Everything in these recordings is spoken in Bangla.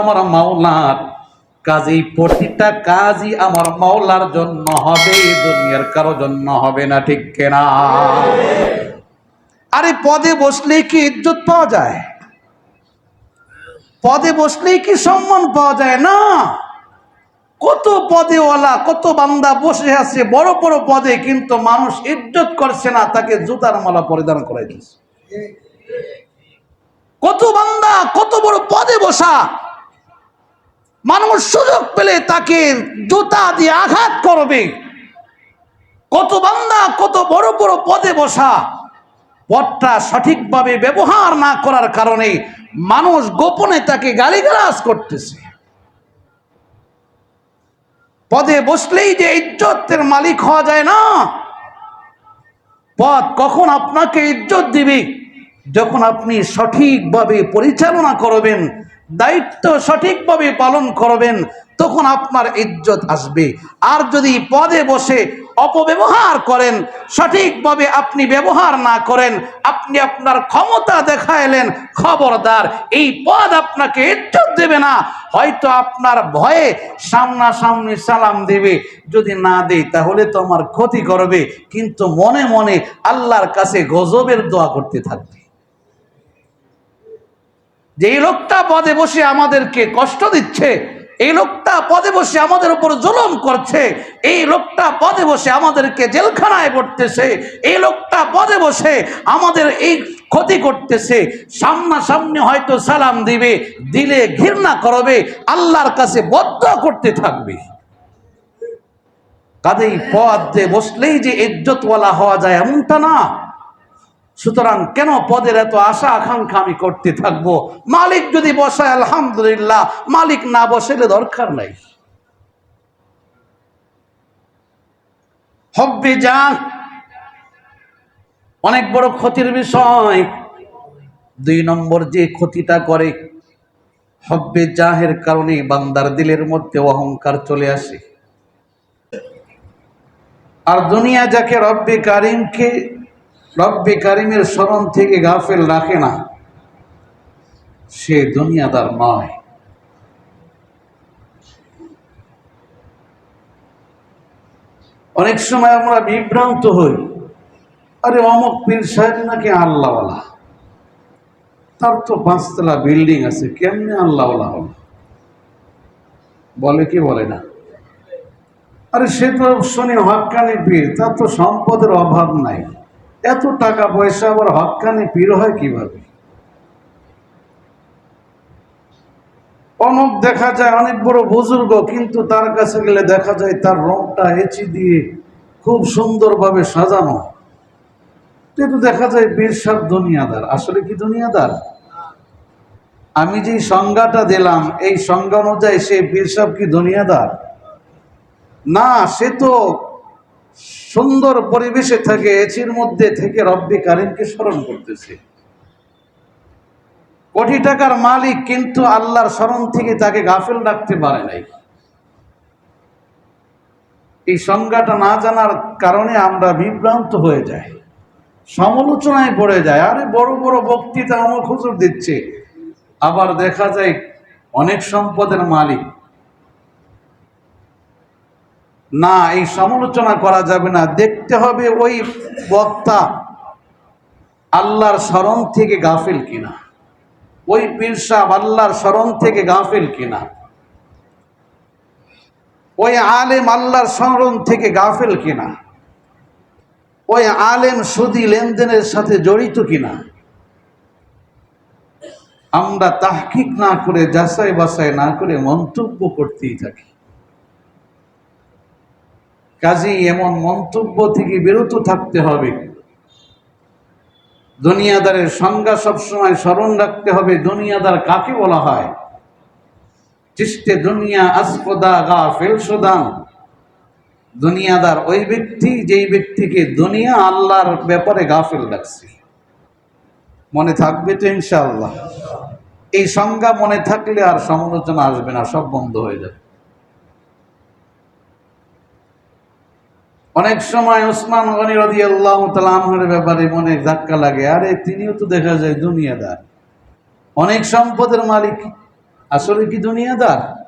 আমার মাওলার কাজেই প্রতিটা কাজই আমার মাওলার জন্য হবে, দুনিয়ার কারও জন্য হবে না, ঠিক কেনা? আরে, পদে বসলেই কি ইজ্জত পাওয়া যায়? পদে বসলেই কি সম্মান পাওয়া যায় না? কত পদেওয়ালা, কত বান্দা বসে আছে, বড় বড় পদে, কিন্তু মানুষ ইজ্জত করছে না, তাকে জুতার মালা পরিধান করাই দিচ্ছে। কত বান্দা, কত বড় পদে বসা মানুষ সুযোগ পেলে তাকে জুতা দিয়ে আঘাত করবে। কত বান্দা, কত বড় বড় পদে বসা। পদটা সঠিকভাবে ব্যবহার না করার কারণে মানুষ গোপনে তাকে গালিগালাজ করতেছে। পদে বসলেই যে ইজ্জতের মালিক হওয়া যায় না। পদ কখন আপনাকে ইজ্জত দিবে? যখন আপনি সঠিকভাবে পরিচালনা করবেন দায়িত্ব সঠিকভাবে পালন করবেন, তখন আপনার ইজ্জত আসবে। আর যদি পদে বসে অপব্যবহার করেন, সঠিকভাবে আপনি ব্যবহার না করেন, আপনি আপনার ক্ষমতা দেখাইলেন, খবরদার, এই পদ আপনাকে ইজ্জত দেবে না। হয়তো আপনার ভয়ে সামনাসামনি সালাম দেবে। যদি না দেই তাহলে তো আমার ক্ষতি করবে। কিন্তু মনে মনে আল্লাহর কাছে গজবের দোয়া করতে থাকবে। যে এই লোকটা পদে বসে আমাদেরকে কষ্ট দিচ্ছে, এই লোকটা পদে বসে আমাদের উপর জুলুম করছে, এই লোকটা পদে বসে আমাদেরকে জেলখানায় পড়তেছে, এই লোকটা পদে বসে আমাদের এই ক্ষতি করতেছে, সামনাসামনি হয়তো সালাম দিবে, দিলে ঘৃণা করবে, আল্লাহর কাছে বদ্ধ করতে থাকবে। কাজেই পদে বসলেই যে ইজ্জতওয়ালা হওয়া যায় এমনটা না। সুতরাং কেন পদের এত আশা আকাঙ্ক্ষা আমি করতে থাকব? মালিক যদি বসায়, আলহামদুলিল্লাহ। মালিক না বসাইলে দরকার নাই। হব্বে যা অনেক বড় ক্ষতির বিষয়। দুই নম্বর যে ক্ষতিটা করে, হব্বে জাহের কারণে বান্দার দিলের মধ্যে অহংকার চলে আসে। আর দুনিয়া যাকে রব্বে কারিমকে রব্বে কারিমের স্মরণ থেকে গাফেল রাখে না। সে দুনিয়াদার নয়। অনেক সময় আমরা বিভ্রান্ত হই। আরে অমক পীর সাহেব নাকি আল্লাহওয়ালা। তার তো পাঁচতলা বিল্ডিং আছে, কেমনে আল্লাহওয়ালা হল? বলে কি বলে না? আরে সে তো শুনি হকানি পীর, তার তো সম্পদের অভাব নাই। এত টাকা পয়সা আবার হকানি পীর হয় কীভাবে? অমুক দেখা যায় অনেক বড় বুজুর্গ, কিন্তু তার কাছে গেলে দেখা যায় তার রংটা হেঁচি দিয়ে খুব সুন্দরভাবে সাজানো। কিন্তু দেখা যায় বীর সাহ দুনিয়াদার। আসলে কি দুনিয়াদার? আমি যে সংজ্ঞাটা দিলাম, এই সংজ্ঞা অনুযায়ী সে বীর সাহ কি দুনিয়াদার? না, সে তো সুন্দর পরিবেশে থাকে এচির মধ্যে থেকে রব্বি কারিমকে স্মরণ করতেছে। কোটি টাকার মালিক কিন্তু আল্লাহর স্মরণ থেকে তাকে গাফেল রাখতে পারে নাই। এই সংজ্ঞাটা না জানার কারণে আমরা বিভ্রান্ত হয়ে যাই। সমালোচনায় পড়ে যায় আরে বড় বড় বক্তৃতা আমার হুজুর দিচ্ছে। আবার দেখা যায় অনেক সম্পদের মালিক না, এই সমালোচনা করা যাবে না। দেখতে হবে ওই বক্তা আল্লাহর স্মরণ থেকে গাফিল কিনা। ওই পীর সাহেব আল্লাহর স্মরণ থেকে গাফিল কিনা। ওই আলেম আল্লাহর স্মরণ থেকে গাফিল কিনা। ওই আলেম সুদি লেনদেনের সাথে জড়িত কিনা। আমরা তাহকিক না করে যাচাই বাছাই না করে মন্তব্য করতেই থাকি। কাজেই এমন মন্তব্য থেকে বিরত থাকতে হবে। দুনিয়াদারের সংজ্ঞা সবসময় স্মরণ রাখতে হবে, দুনিয়াদার কাকে বলা হয়? চিস্তে দুনিয়া আসপদা গা ফেলসোদান দুনিয়াদার ওই ব্যক্তি যেই ব্যক্তিকে দুনিয়া আল্লাহর ব্যাপারে গাফেল রাখছে। মনে থাকবে তো ইনশাআল্লাহ। এই সংজ্ঞা মনে থাকলে আর সমালোচনা আসবে না, সব বন্ধ হয়ে যাবে। অনেক সময় ওসমান গনি রদি আল্লাহ তালামের ব্যাপারে মনে ধাক্কা লাগে। আরে, তিনিও তো দেখা যায় দুনিয়াদার। অনেক সম্পদের মালিক। আসলে কি দুনিয়াদার?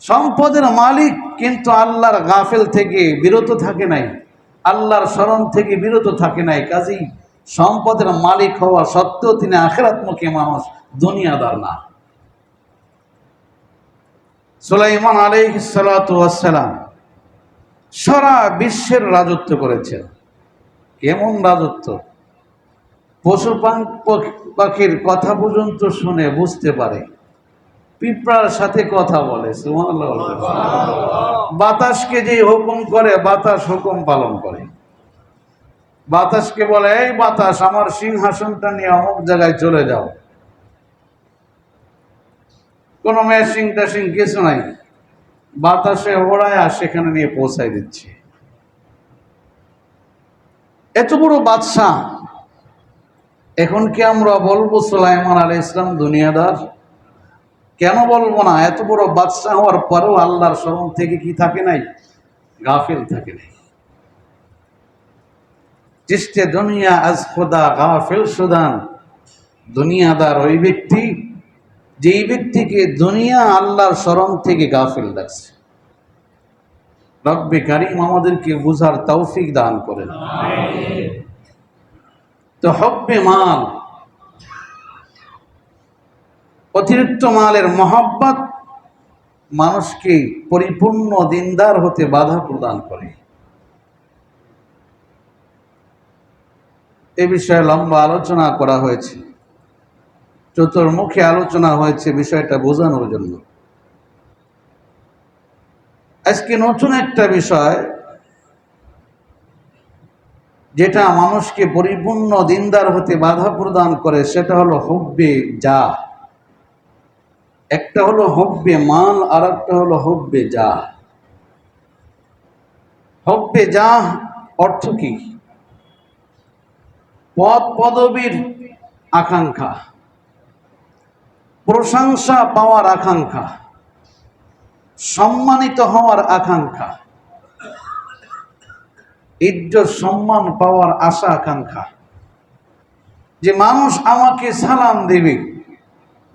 সম্পদের মালিক কিন্তু আল্লাহর গাফেল থেকে বিরত থাকে নাই। আল্লাহর স্মরণ থেকে বিরত থাকে নাই। কাজেই সম্পদের মালিক হওয়া সত্ত্বেও তিনি আখেরাত্মকে মানুষ, দুনিয়াদার না। সুলাইমান আলাইসালাম সারা বিশ্বের রাজত্ব করেছেন। কেমন রাজত্ব? পশু পাখির কথা পর্যন্ত শুনে বুঝতে পারে। পিঁপড়ার সাথে কথা বলে বাতাসকে যে হুকুম করে, বাতাস হুকুম পালন করে। বাতাসকে বলে, এই বাতাস, আমার সিংহাসনটা নিয়ে অমুক জায়গায় চলে যাও। কোনো মেশিং টেশিং কিছু নাই। বাতাসে ওড়ায় আর সেখানে নিয়ে পৌঁছায় দিচ্ছে। এত বড় বাদশাহ। এখন কি আমরা বলব সুলাইমান আলী ইসলাম দুনিয়াদার? কেন বলব না, এত বড় বাদশাহ হওয়ার পরেও আল্লাহর স্মরণ থেকে কি থাকে নাই? গাফিল থাকে নাই। চিস্তে দুনিয়া আজ খোদা গাফিল সুদান, দুনিয়াদার ওই ব্যক্তি যেই ব্যক্তিকে দুনিয়া আল্লাহর স্মরণ থেকে গাফিল রাখছে, রব্বে কারিম আমাদেরকে বুঝার তৌফিক দান করেন। তো হব্বে মাল, অতিরিক্ত মালের মহব্বত মানুষকে পরিপূর্ণ দিনদার হতে বাধা প্রদান করে। এ বিষয়ে লম্বা আলোচনা করা হয়েছে। চতুর্মুখী আলোচনা হয়েছে বিষয়টা বোঝানোর জন্য। আজকে নতুন একটা বিষয়, যেটা মানুষকে পরিপূর্ণ দিনদার হতে বাধা প্রদান করে, সেটা হলো হব্বে যা। একটা হলো হব্বে মাল আর একটা হলো হব্বে যা। হব্বে যা অর্থ কি? পদ পদবীর আকাঙ্ক্ষা। প্রশংসা পাওয়ার আকাঙ্ক্ষা, সম্মানিত হওয়ার আকাঙ্ক্ষা ইজ্জত সম্মান পাওয়ার আশা আকাঙ্ক্ষা। যে মানুষ আমাকে সালাম দেবে,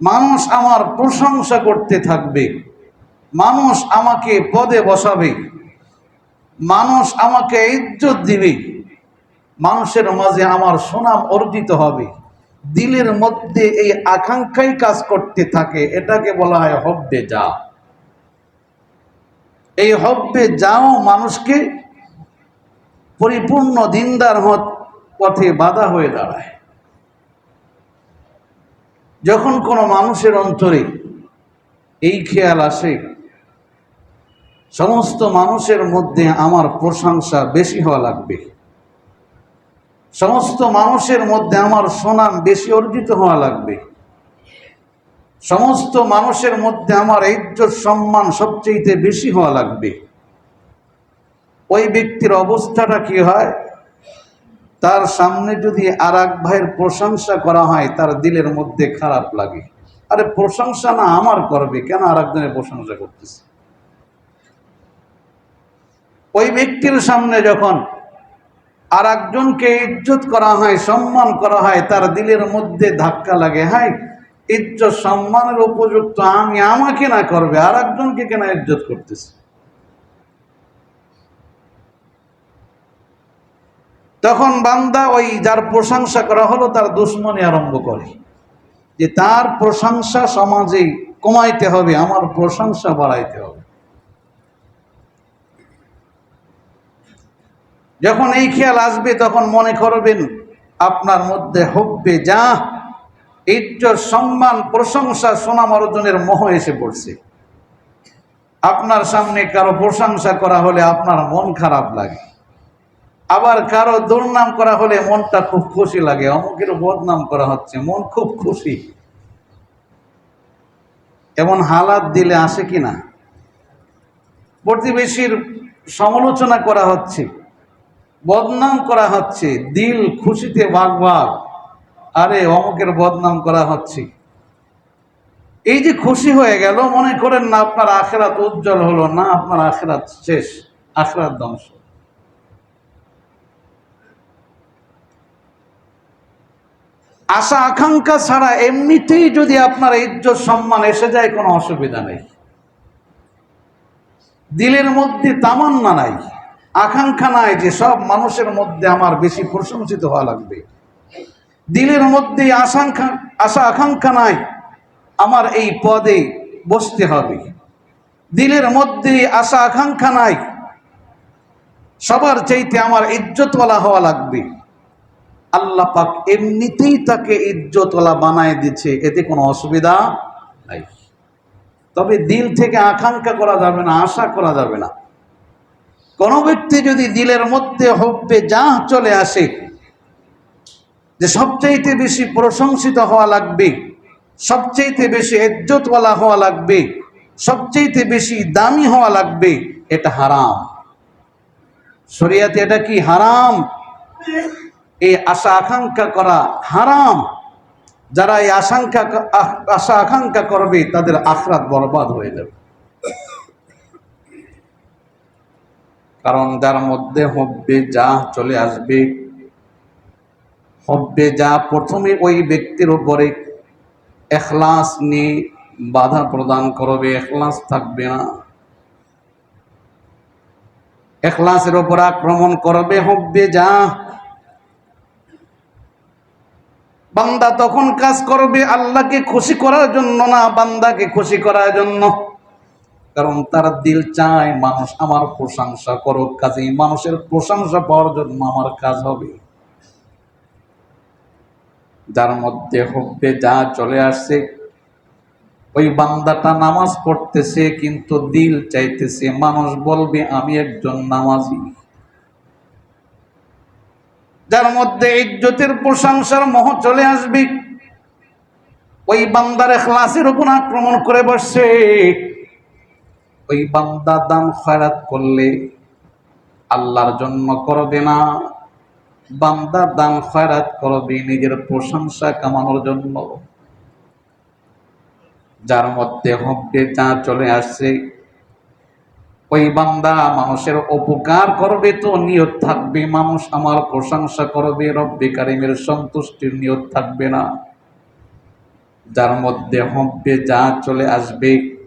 মানুষ আমার প্রশংসা করতে থাকবে, মানুষ আমাকে পদে বসাবে, মানুষ আমাকে ইজ্জত দিবে, মানুষের মাঝে আমার সুনাম অর্জিত হবে। দিলের মধ্যে এই আকাঙ্ক্ষাই কাজ করতে থাকে, এটাকে বলা হয় হব্বে যা। এই হব্বে যাও মানুষকে পরিপূর্ণ দিনদার হত, পথে বাধা হয়ে দাঁড়ায়। যখন কোনো মানুষের অন্তরে এই খেয়াল আসে, সমস্ত মানুষের মধ্যে আমার প্রশংসা বেশি হওয়া লাগবে। সমস্ত মানুষের মধ্যে আমার সুনাম বেশি অর্জিত হওয়া লাগবে। সমস্ত মানুষের মধ্যে আমার ইজ্জত সম্মান সবচেয়ে বেশি হওয়া লাগবে। ওই ব্যক্তির অবস্থাটা কি হয়? তার সামনে যদি আর ভাইয়ের প্রশংসা করা হয়, তার দিলের মধ্যে খারাপ লাগে। আরে প্রশংসা না আমার করবে, কেন আর একজনের প্রশংসা করতেছে? ওই ব্যক্তির সামনে যখন আর একজনকে ইজ্জত করা হয়, সম্মান করা হয়, তার দিলের মধ্যে ধাক্কা লাগে। হাই, ইজ্জত সম্মানের উপযুক্ত, আমি আমাকে না করবে, আর একজনকে কেন ইজ্জত করতেছে? তখন বান্দা ওই যার প্রশংসা করা হলো, তার দুশ্মনী আরম্ভ করে। যে তার প্রশংসা সমাজে কমাইতে হবে, আমার প্রশংসা বাড়াইতে হবে। যখন এই খেয়াল আসবে, তখন মনে করবেন আপনার মধ্যে হব্বে যা ইজ্জত, সম্মান, প্রশংসা, সোনাম অর্জনের মোহ এসে পড়ছে। আপনার সামনে কারও প্রশংসা করা হলে আপনার মন খারাপ লাগে। আবার কারও দুর্নাম করা হলে মনটা খুব খুশি লাগে। অমুকের বদনাম করা হচ্ছে, মন খুব খুশি। এমন হালাত দিলে আসে কিনা প্রতিবেশীর সমালোচনা করা হচ্ছে। বদনাম করা হচ্ছে। দিল খুশিতে বাঘ বাঘ। আরে, অমুকের বদনাম করা হচ্ছে। এই যে খুশি হয়ে গেল, মনে করেন না আপনার আখেরাত উজ্জ্বল হলো, না আপনার আখেরাত শেষ, আখেরাত ধ্বংস। আশা, আকাঙ্ক্ষা ছাড়া এমনিতেই যদি আপনার ইজ্জত, সম্মান এসে যায়, কোনো অসুবিধা নেই। দিলের মধ্যে তামান্না নাই। আকাঙ্ক্ষা নাই যে সব মানুষের মধ্যে আমার বেশি প্রশংসিত হওয়া লাগবে। দিলের মধ্যে আশঙ্কা আশা আকাঙ্ক্ষা নাই আমার এই পদে বসতে হবে। দিলের মধ্যে আশা আকাঙ্ক্ষা নাই সবার চাইতে আমার ইজ্জতওয়ালা হওয়া লাগবে। আল্লাহ পাক এমনিতেই তাকে ইজ্জতওয়ালা বানায় দিচ্ছে, এতে কোনো অসুবিধা নাই। তবে দিল থেকে আকাঙ্ক্ষা করা যাবে না, আশা করা যাবে না। কোনো ব্যক্তি যদি দিলের মধ্যে হব্বে যা চলে আসে, যে সবচাইতে বেশি প্রশংসিত হওয়া লাগবে, সবচাইতে বেশি ইজ্জতওয়ালা হওয়া লাগবে, সবচাইতে বেশি দামি হওয়া লাগবে, এটা হারাম। শরিয়াতে এটা কি হারাম? এই আশা আকাঙ্ক্ষা করা হারাম। যারা এই আশঙ্কা, আশা আকাঙ্ক্ষা করবে, তাদের আখরাত বরবাদ হয়ে যাবে। কারণ যার মধ্যে হব্বে যা চলে আসবে, হব্বে যা প্রথমে ওই ব্যক্তির উপরে এখলাস নিয়ে বাধা প্রদান করবে, এখলাস থাকবে না। এখলাসের ওপর আক্রমণ করবে, হব্বে যা। বান্দা তখন কাজ করবে আল্লাহকে খুশি করার জন্য না বান্দাকে খুশি করার জন্য। কারণ তার দিল চায়, মানুষ আমার প্রশংসা করুক কাজেই মানুষের প্রশংসা পাওয়ার জন্য আমার কাজ হবে। যার মধ্যে হব্বে যা চলে আসছে ওই বান্দাটা নামাজ পড়তেছে কিন্তু দিল চাইতেছে, মানুষ বলবে, আমি একজন নামাজি। যার মধ্যে ইজ্জতের প্রশংসার মোহ চলে আসবে, ওই বান্দার এখলাসের উপর আক্রমণ করে বসছে ওই বান্দা দাম খয়রাত করলে আল্লাহর জন্য করবে না। বান্দা দান খয়রাত করবে নিজের প্রশংসা কামানোর জন্য। যার মধ্যে হব্বে যা চলে আসছে, ওই বান্দা মানুষের উপকার করবে তো, নিয়ত থাকবে। মানুষ আমার প্রশংসা করবে, রব্বে কারিমের সন্তুষ্টির নিয়ত থাকবে না। যার মধ্যে হব্বে যা চলে আসবে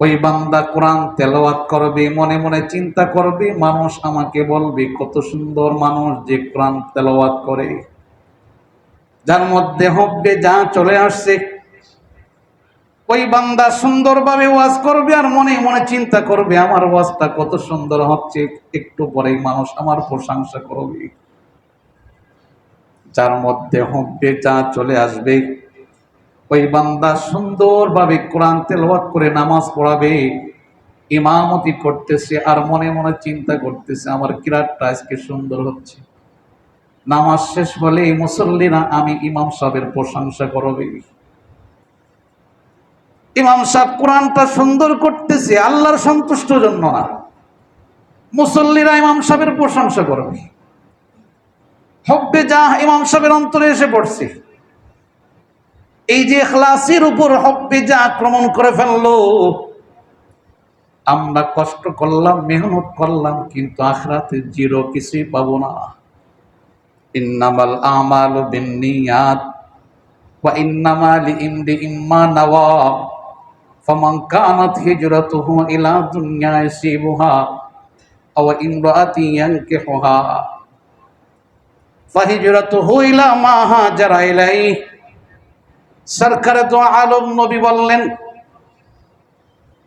ওই বান্দা কোরআন তেলাওয়াত করবে, মনে মনে চিন্তা করবে, মানুষ আমাকে বলবে, কত সুন্দর মানুষ যে কোরআন তেলাওয়াত করে। যার মধ্যে হব্বে যা চলে আসছে। ওই বান্দা সুন্দরভাবে ওয়াজ করবে আর মনে মনে চিন্তা করবে, আমার ওয়াজটা কত সুন্দর হচ্ছে, একটু পরেই মানুষ আমার প্রশংসা করবে। যার মধ্যে হব্বে যা চলে আসবে ওই বান্দা সুন্দরভাবে কোরআন তেলাওয়াত করে নামাজ পড়াবে, ইমামতি করতেছে আর মনে মনে চিন্তা করতেছে, আমার কিরাতটা আজকে সুন্দর হচ্ছে। নামাজ শেষ হলে মুসল্লিরা আমি ইমাম সাহেবের প্রশংসা করবে। ইমাম সাহেব কোরআনটা সুন্দর করতেছে, আল্লাহর সন্তুষ্ট জন্য না। মুসল্লিরা ইমাম সাহেবের প্রশংসা করবে। হব্বে যা ইমাম সাহেবের অন্তরে এসে পড়ছে। এই যে এখলাসের উপর হব্বে যা আক্রমণ করে ফেলল, আমরা কষ্ট করলাম, মেহনত করলাম, কিন্তু আখরাতে জিরো কিছুই পাবো না। ইন্নামাল আমাল বিন্নিয়াত, ওয়া ইন্নামা লিইমরিইম মা নাওয়া, ফামান কানাত হিজরাতুহু ইলা দুনিয়া ইয়াসিবুহা আও ইমরাআতি ইয়ানকিহুহা, ফাহিজরাতুহু ইলা মা হাজারা ইলাইহি সরকারে তো আলম নবী বললেন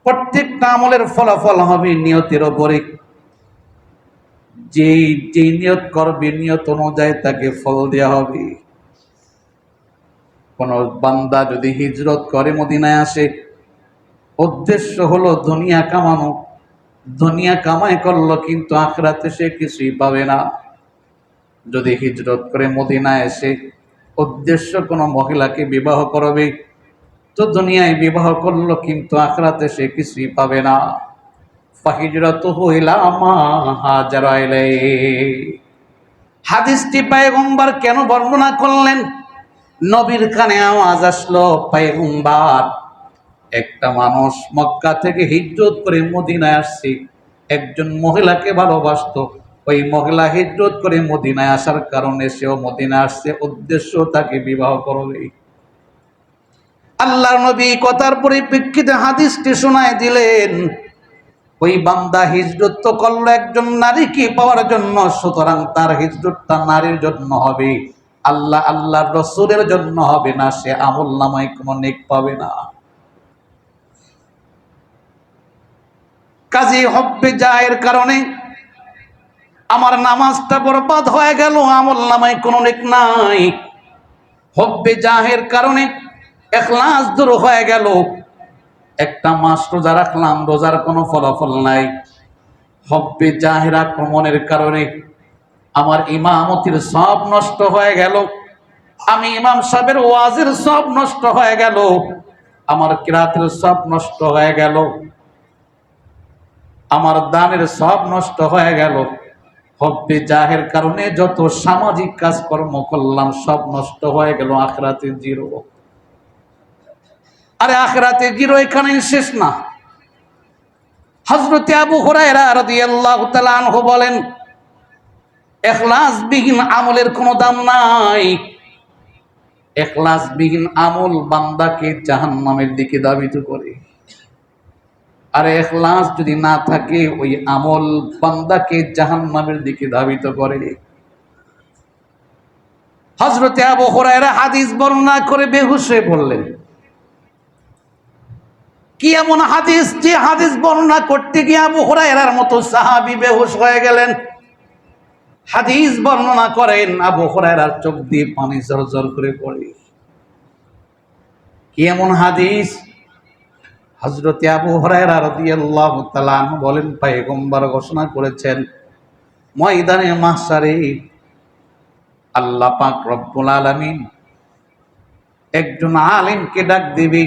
প্রত্যেকটা আমলের ফলাফল হবে নিয়তের ওপরে যে যে নিয়ত করবে, নিয়ত অনুযায়ী তাকে ফল দেওয়া হবে। কোন বান্দা যদি হিজরত করে, মদিনায় আসে, উদ্দেশ্য হলো দুনিয়া কামানো। দুনিয়া কামাই করল, কিন্তু আখরাতে সে কিছুই পাবে না। যদি হিজরত করে মদিনায় এসে উদ্দেশ্য কোনো মহিলাকে বিবাহ করবে। তো দুনিয়ায় বিবাহ করল কিন্তু আখরাতে সে কিছুই পাবে না। ফাহিজরত হইলা মা হাজারাইলে হাদিসটি পায়গম্বার কেন বর্ণনা করলেন? নবীর কানে আওয়াজ আসলো, পায়গম্বার, একটা মানুষ মক্কা থেকে হিজরত করে মদিনায় আসছে। একজন মহিলাকে ভালোবাসতো ওই মহিলা হিজরত করে মদিনায় আসার কারণে সেও মদিনা আসছে, উদ্দেশ্য তাকে বিবাহ করবে। আল্লাহর নবী কথার পরিপ্রেক্ষিতে হাদিসটি শোনায় দিলেন, ওই বান্দা হিজরত তো করল একজন নারীকে পাওয়ার জন্য, সুতরাং তার হিজরতটা নারীর জন্য হবে। আল্লাহ আল্লাহর রসুলের জন্য হবে না, সে আমল নামায় কোনো নেক পাবে না। কাজী হব্বে জায়ের কারণে আমার নামাজটা বরবাদ হয়ে গেল, আমল নামায় কোনো নেক নাই। হব্বে জাহের কারণে এখলাস দূর হয়ে গেল। একটা মাস রোজা রাখলাম, রোজার কোনো ফলাফল নাই। হব্বে জাহের আক্রমণের কারণে আমার ইমামতির সব নষ্ট হয়ে গেল। আমি ইমাম সাহেবের ওয়াজের সব নষ্ট হয়ে গেল। আমার কিরাতের সব নষ্ট হয়ে গেল। আমার দানের সব নষ্ট হয়ে গেল। হব্বে জাহের কারণে যত সামাজিক কাজকর্ম করলাম, সব নষ্ট হয়ে গেল, আখরাতে জিরো। আরে আখরাতে জিরো এখানে শেষ না। হজরতে আবু আনহু বলেন এখলাস বিহীন আমলের কোনো দাম নাই। এখলাস বিহীন আমল বান্দাকে জাহান্নামের দিকে দাবিত করে। আর এখলাস যদি না থাকে, ওই আমল বান্দাকে জাহান্নামের দিকে ধাবিত করে। হজরতে আবু হুরায়রা হাদিস বর্ণনা করে বেহুশ হয়ে পড়লেন কি এমন হাদিস যে হাদিস বর্ণনা করতে গিয়ে আবু হুরায়রার মতো সাহাবি বেহুশ হয়ে গেলেন? হাদিস বর্ণনা করেন, আবু হুরায়রার চোখ দিয়ে পানি জরজর করে পড়ে। কি এমন হাদিস হজরতে আবু হরায়রা রাদিয়াল্লাহু বলেন ঘোষণা করেছেন, ময়দানে মাহশারে আল্লাহ পাক রব্বুল আলামিন একজন আলিমকে ডাক দিবে।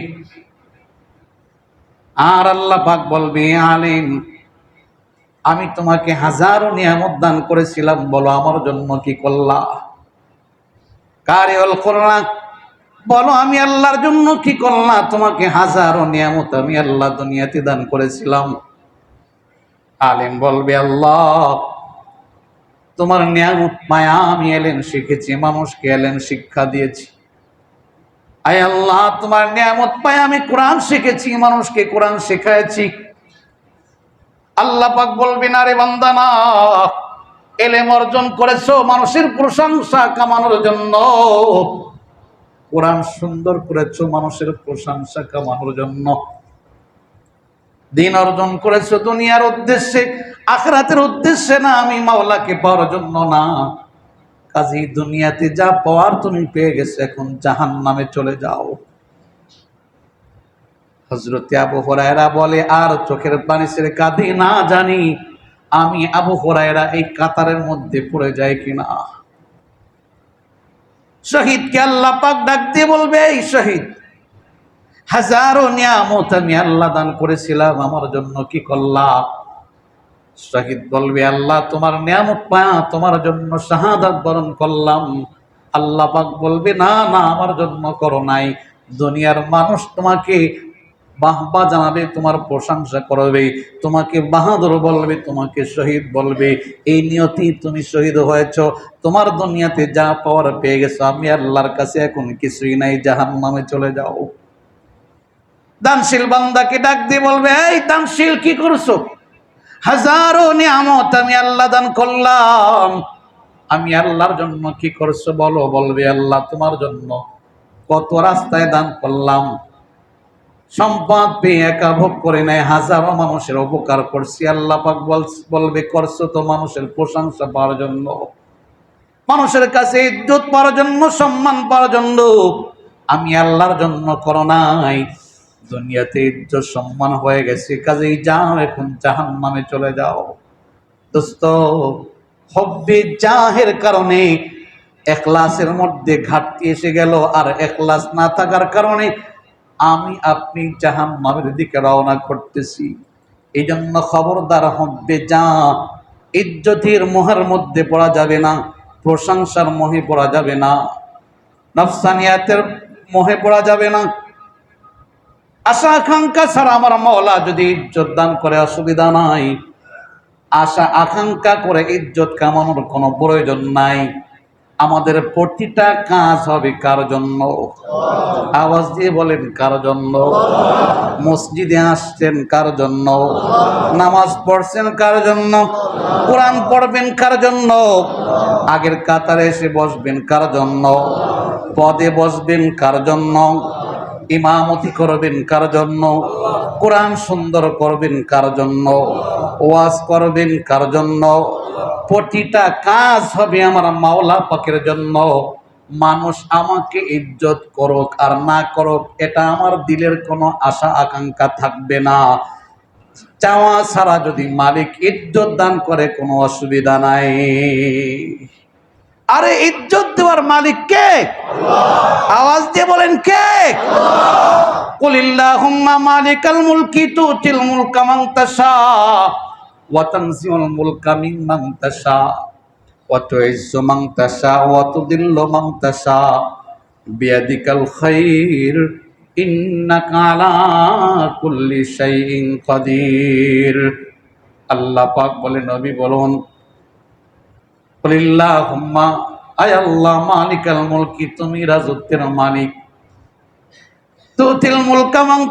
আর আল্লাহ পাক বলবে আলিম, আমি তোমাকে হাজারো নিয়ামত দান করেছিলাম, বলো আমার জন্য কি করলা কারে কারিউল কোরআন বলো, আমি আল্লাহর জন্য কি করলাম? তোমাকে হাজারো নিয়ামত আমি আল্লাহ দুনিয়াতে দান করেছিলাম। আলিম বলবে, আল্লাহ, তোমার নিয়ামত মায়া, আমি এলেন শিখেছি, মানুষকে এলেন শিক্ষা দিয়েছি। আয় আল্লাহ, তোমার নিয়ামত পায় আমি কোরআন শিখেছি, মানুষকে কোরআন শেখাইছি। আল্লাহ পাক বলবেন আরে বান্দানা, এলেম অর্জন করেছ, মানুষের প্রশংসা কামানোর জন্য। কোরআন সুন্দর করেছ, মানুষের প্রশংসা কামানোর জন্য। দিন অর্জন করেছ দুনিয়ার উদ্দেশ্যে, আখরাতের উদ্দেশ্যে না, আমি মাওলাকে পাওয়ার জন্য না। কাজী, দুনিয়াতে যা পাওয়ার তুমি পেয়ে গেছো, এখন জাহান নামে চলে যাও। হজরতে আবু হরায়রা বলে, আর চোখের পানি ছেড়ে কাঁদি না জানি, আমি আবু হরায়রা এই কাতারের মধ্যে পড়ে যাই কিনা? শহীদকে আল্লাহ পাক ডাক দিয়ে বলবে, এই শহীদ, হাজারো নিয়ামত আমি আল্লাহ দান করেছিলাম, আমার জন্য কি করলাম শহীদ বলবে, আল্লাহ তোমার নিয়ামত পা তোমার জন্য শাহাদাত বরণ করলাম। আল্লাহ পাক বলবে, না না, আমার জন্য করো নাই। দুনিয়ার মানুষ তোমাকে বাহবা জানাবে, তোমার প্রশংসা করবে, তোমাকে বাহাদুর বলবে, তোমাকে শহীদ বলবে। এই নিয়তি তুমি শহীদ হয়েছ। তোমার দুনিয়াতে যা পাওয়ার পেয়ে গেছো, আমি আল্লাহর কাছে এখন কিছুই নাই জাহান নামে চলে যাও। দানশীল বান্দাকে ডাক দিয়ে বলবে, এই দানশীল, কি করছ? হাজারো নিয়ামত আমি আল্লাহ দান করলাম। আমি আল্লাহর জন্য কি করছ বলো, বলবে আল্লাহ, তোমার জন্য কত রাস্তায় দান করলাম। সম্পদ পেয়ে একা ভোগ করে নেয়, হাজারো মানুষের উপকার করছি। আল্লাহ পাক বল- বলবে, করছ তো মানুষের প্রশংসা পাওয়ার জন্য। মানুষের কাছে ইজ্জত পাওয়ার জন্য, সম্মান পাওয়ার জন্য। আমি আল্লাহর জন্য করো নাই। দুনিয়াতে ইজ্জত, সম্মান হয়ে গেছে। কাজেই যাও, এখন জাহান মানে চলে যাও। দোস্ত, হব্বে জাহের কারণে একলাসের মধ্যে ঘাটতি এসে গেল। আর একলাস না থাকার কারণে আমি আপনি জাহান নামের দিকে রওনা করতেছি। এই জন্য খবরদার হব্বে যা। ইজ্জতির মোহের মধ্যে পড়া যাবে না, প্রশংসার মোহে পড়া যাবে না, নফসানিয়াতের মোহে পড়া যাবে না। আশা আকাঙ্ক্ষা ছাড়া আমার মাওলা যদি ইজ্জত দান করে, অসুবিধা নাই। আশা আকাঙ্ক্ষা করে ইজ্জত কামানোর কোনো প্রয়োজন নাই। আমাদের প্রতিটা কাজ হবে কার জন্য? আওয়াজ দিয়ে বলেন, কার জন্য? মসজিদে আসছেন কার জন্য? নামাজ পড়ছেন কার জন্য? কোরআন পড়বেন কার জন্য? আগের কাতারে এসে বসবেন কার জন্য? পদে বসবেন কার জন্য? ইমামতি করবেন কার জন্য? কোরআন সুন্দর করবেন কার জন্য? ওয়াজ করবেন কার জন্য? প্রতিটা কাজ হবে আমার মাওলা পাকের জন্য। মানুষ আমাকে ইজ্জত করুক আর না করুক, এটা আমার দিলের কোনো আশা আকাঙ্ক্ষা থাকবে না। চাওয়া ছাড়া যদি মালিক ইজ্জত দান করে, কোনো অসুবিধা নাই। আরে ইজ্জত দেওয়ার মালিক কে? আওয়াজ দিয়ে বলেন কে? কুলিল্লাহুম্মা মালিকাল মুলকি তুতিল মুলকা মান তাশা, ওয়া তানজিউল মুলকা মিম্মান তাশা, ওয়া তুইজ্জু মান তাশা, ওয়া তুদিল্লু মান তাশা, বিয়াদিকাল খাইর, ইন্নাকা আলা কুল্লি শাইইন কাদির। আল্লাহ পাক বলে, নবী বলুন কুলিল্লাহুম্মা আয় আল্লাহ মুলকি, তুমি রাজত্বের মালিক। তুতিল মুলকা মান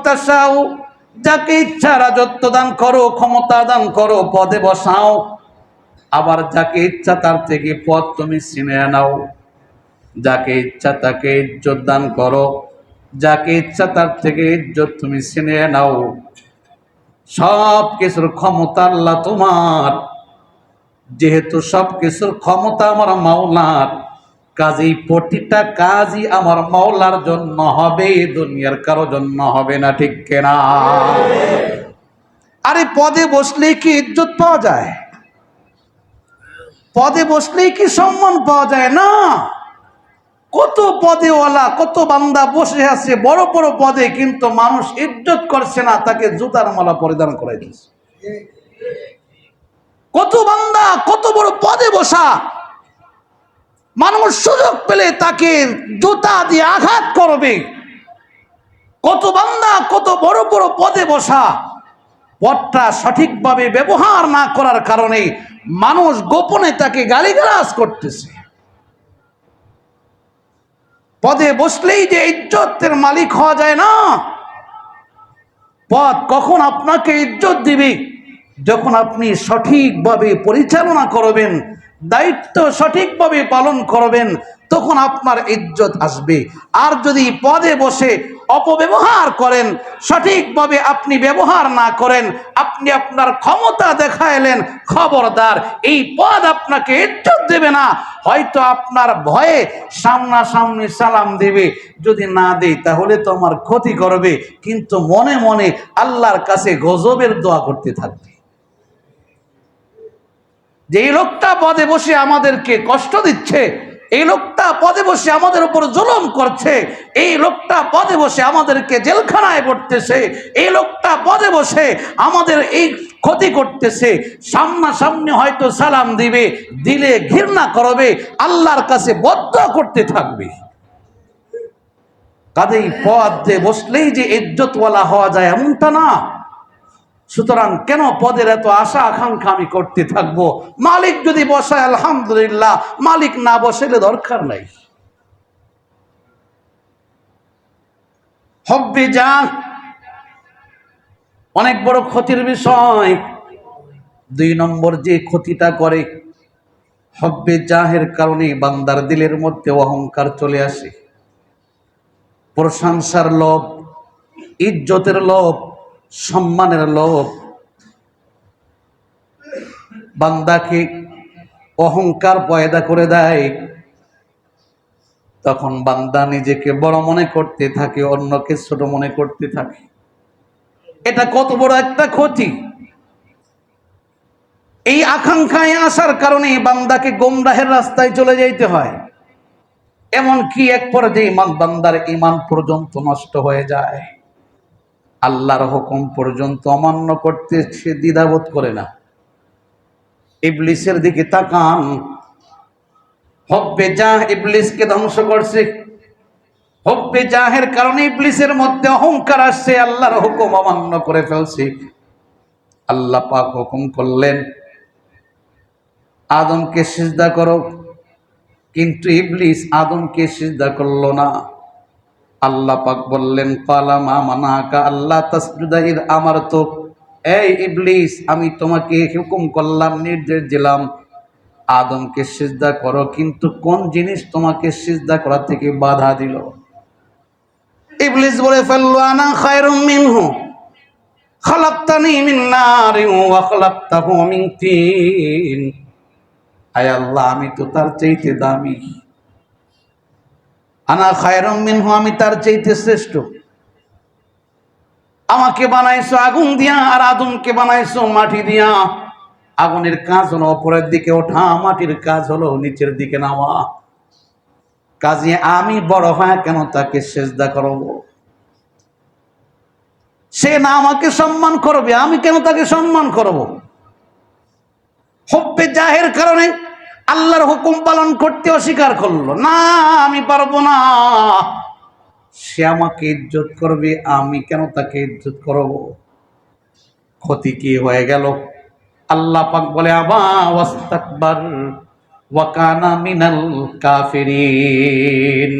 যাকে ইচ্ছা রাজত্ব দান করো, ক্ষমতা দান করো, পদে বসাও। আবার যাকে ইচ্ছা তার থেকে পদ তুমি ছিনে নাও। যাকে ইচ্ছা তাকে ইজ্জত দান করো, যাকে ইচ্ছা তার থেকে ইজ্জত তুমি ছিনে নাও। সব কিছুর ক্ষমতা আল্লাহ তোমার। যেহেতু সব কিছুর ক্ষমতা আমার মাওলার কাজেই প্রতিটা কাজই আমার মাওলার জন্য হবে দুনিয়ার কারও জন্য হবে না, ঠিক কেনা? আরে পদে বসলে কি ইজ্জত পাওয়া যায়? পদে বসলেই কি সম্মান পাওয়া যায় না? কত পদেওয়ালা, কত বান্দা বসে আছে, বড় বড় পদে, কিন্তু মানুষ ইজ্জত করছে না, তাকে জুতার মালা পরিধান করাই দিচ্ছে কত বান্দা, কত বড় পদে বসা। মানুষ সুযোগ পেলে তাকে জুতা দিয়ে আঘাত করবে। কত বান্দা, কত বড় বড় পদে বসা। পদটা সঠিকভাবে ব্যবহার না করার কারণে মানুষ গোপনে তাকে গালিগালাজ করতেছে। পদে বসলেই যে ইজ্জতের মালিক হওয়া যায় না। পদ কখন আপনাকে ইজ্জত দিবে? যখন আপনি সঠিকভাবে পরিচালনা করবেন, দায়িত্ব সঠিকভাবে পালন করবেন, তখন আপনার ইজ্জত আসবে। আর যদি পদে বসে অপব্যবহার করেন, সঠিকভাবে আপনি ব্যবহার না করেন, আপনি আপনার ক্ষমতা দেখাইলেন, খবরদার, এই পদ আপনাকে ইজ্জত দেবে না। হয়তো আপনার ভয়ে সামনাসামনি সালাম দেবে। যদি না দেয়, তাহলে তো আমার ক্ষতি করবে। কিন্তু মনে মনে আল্লাহর কাছে গজবের দোয়া করতে থাকবে। যে এই লোকটা পদে বসে আমাদেরকে কষ্ট দিচ্ছে, এই লোকটা পদে বসে আমাদের উপর জুলুম করছে, এই লোকটা পদে বসে আমাদেরকে জেলখানায় পড়তেছে, এই লোকটা পদে বসে আমাদের এই ক্ষতি করতেছে, সামনাসামনি হয়তো সালাম দিবে, দিলে ঘৃণা করবে, আল্লাহর কাছে বদ্ধ করতে থাকবে। কাজেই পদ বসলেই যে ইজ্জতওয়ালা হওয়া যায় এমনটা না। সুতরাং কেন পদের এত আশা আকাঙ্ক্ষা আমি করতে থাকব? মালিক যদি বসায়, আলহামদুলিল্লাহ। মালিক না বসাইলে দরকার নাই। হব্বে যা, অনেক বড় ক্ষতির বিষয়। দুই নম্বর যে ক্ষতিটা করে, হব্বে জাহের কারণে বান্দার দিলের মধ্যে অহংকার চলে আসে। প্রশংসার লোভ, ইজ্জতের লোভ সম্মানের লোভ। বান্দাকে অহংকার পয়দা করে দেয়। তখন বান্দা নিজেকে বড় মনে করতে থাকে, অন্যকে ছোট মনে করতে থাকে। এটা কত বড় একটা ক্ষতি। এই আকাঙ্ক্ষায় আসার কারণে বান্দাকে গোমরাহের রাস্তায় চলে যাইতে হয়। এমন কি এক পর্যায়ে বান্দার ইমান পর্যন্ত নষ্ট হয়ে যায়। আল্লাহর হুকুম পর্যন্ত অমান্য করতে সে দ্বিধাবোধ করে না। ইবলিসের দিকে তাকান। হব্বে জাহ ইবলিসকে ধ্বংস করছে। হব্বে জাহের কারণে ইবলিসের মধ্যে অহংকার আসছে, আল্লাহর হুকুম অমান্য করে ফেলছে। আল্লাহ পাক হুকুম করলেন, আদমকে সিজদা করো। কিন্তু ইবলিস আদমকে সিজদা করল না। আল্লাহ পাক বললেন কালামা মানাকা আল্লাহ তাসজুদাইর আমার তো এই ইবলিস, আমি তোমাকে হুকুম করলাম, নির্দেশ দিলাম, আদমকে সিজদা করো, কিন্তু কোন জিনিস তোমাকে সিজদা করা থেকে বাধা দিল? ইবলিস বলে, ফেলল আনা খায়রুম মিনহু, খালাক্তানি মিন নারিন ওয়া খালাক্তাহু মিন তিন। আয় আল্লাহ, আমি তো তার চাইতে দামি। আনা খায়রুম মিনহু, আমি তার চাইতে শ্রেষ্ঠ। আমাকে বানাইছো আগুন দিয়া আর আদমকে বানাইছো মাটি দিয়া। আগুনের কাজ হলো ওপরের দিকে ওঠা, মাটির কাজ হলো নিচের দিকে নামা। কাজে আমি বড় হয় কেন তাকে সেজদা করব? সে না আমাকে সম্মান করবে, আমি কেন তাকে সম্মান করব? হব্বে জাহের কারণে আল্লাহর হুকুম পালন করতে অস্বীকার করল। না, আমি পারব না। সে আমাকে ইজ্জত করবে, আমি কেন তাকে ইজ্জত করব? ক্ষতি কি হয়ে গেল? আল্লাহ পাক বলে, আবা ওয়াস্তাকবার ওয়াকানা মিনাল কাফিরিন।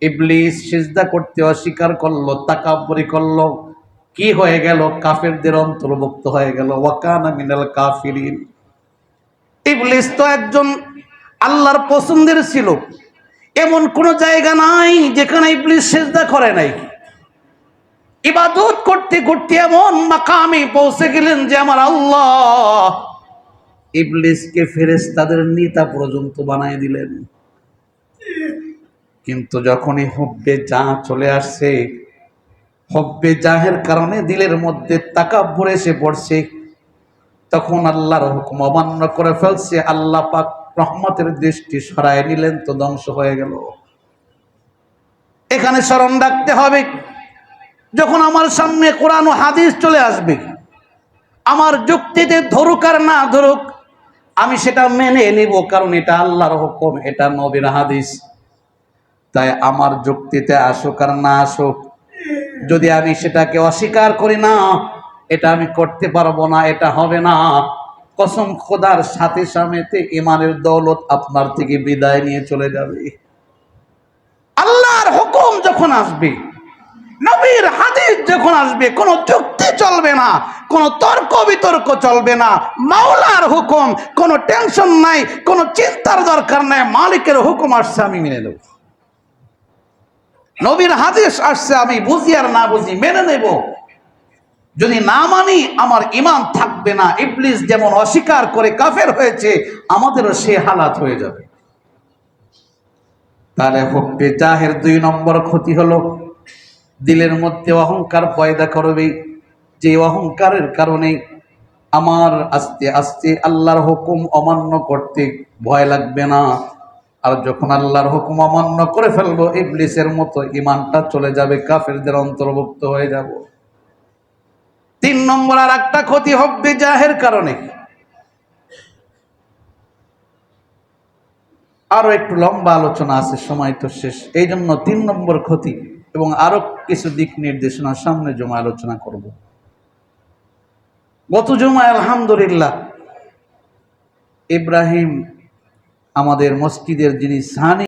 ইবলিস সিজদা করতে অস্বীকার করল তাকাব্বরি করল। কি হয়ে গেল? কাফেরদের অন্তর্ভুক্ত হয়ে গেল। ওয়াকানা মিনাল কাফিরিন। ইবলিস তো একজন আল্লাহর পছন্দের ছিল। এমন কোন জায়গা নাই যেখানে ইবলিস সেজদা করে নাই। ইবাদত করতে করতে এমন মাকামে পৌঁছে গেলেন যে, আমার আল্লাহ। ইবলিসকে ফেরেস তাদের নেতা পর্যন্ত বানায় দিলেন। কিন্তু যখনই হব্বে যা চলে আসছে হব্বে জাহের কারণে দিলের মধ্যে তাকাব্বর এসে পড়ছে। তখন আল্লাহর হুকুম অমান্য করে ফেলছে, আল্লাহ পাক রহমতের দৃষ্টি সরায় নিলেন, তো ধ্বংস হয়ে গেল। এখানে স্মরণ রাখতে হবে, যখন আমার সামনে কোরআন হাদিস চলে আসবে, আমার যুক্তিতে ধরুক আর না ধরুক, আমি সেটা মেনে নিব, কারণ এটা আল্লাহর হুকুম, এটা নবীর হাদিস। তাই আমার যুক্তিতে আসুক আর না আসুক, যদি আমি সেটাকে অস্বীকার করি না এটা আমি করতে পারব না, এটা হবে না। কসম খোদার সাথে সাথে ইমানের দৌলত আপনার থেকে বিদায় নিয়ে চলে যাবে। আল্লাহর হুকুম যখন আসবে, নবীর হাদিস যখন আসবে, কোনো যুক্তি চলবে না, কোনো তর্ক বিতর্ক চলবে না। মাওলার হুকুম, কোনো টেনশন নাই, কোনো চিন্তার দরকার নাই, মালিকের হুকুম আসছে, আমি মেনে নেব। নবীর হাদিস আসছে, আমি বুঝি আর না বুঝি, মেনে নেব। যদি না মানি, আমার ইমান থাকবে না। ইবলিস যেমন অস্বীকার করে কাফের হয়েছে, আমাদেরও সে হালাত হয়ে যাবে। তাহলে হব্বে জাহের দুই নম্বর ক্ষতি হলো, দিলের মধ্যে অহংকার পয়দা করবে। যে অহংকারের কারণে আমার আস্তে আস্তে আল্লাহর হুকুম অমান্য করতে ভয় লাগবে না। আর যখন আল্লাহর হুকুম অমান্য করে ফেলব, ইবলিসের মতো ইমানটা চলে যাবে, কাফেরদের অন্তর্ভুক্ত হয়ে যাব। তিন নম্বর আর একটা ক্ষতি হবে জাহের কারণে। আরও একটু লম্বা আলোচনা আছে, সময় তো শেষ। এই জন্য তিন নম্বর ক্ষতি এবং আরও কিছু দিক নির্দেশনা সামনে জমা আলোচনা করব। গত জমায় আলহামদুলিল্লাহ ইব্রাহিম আমাদের মসজিদের যিনি সানি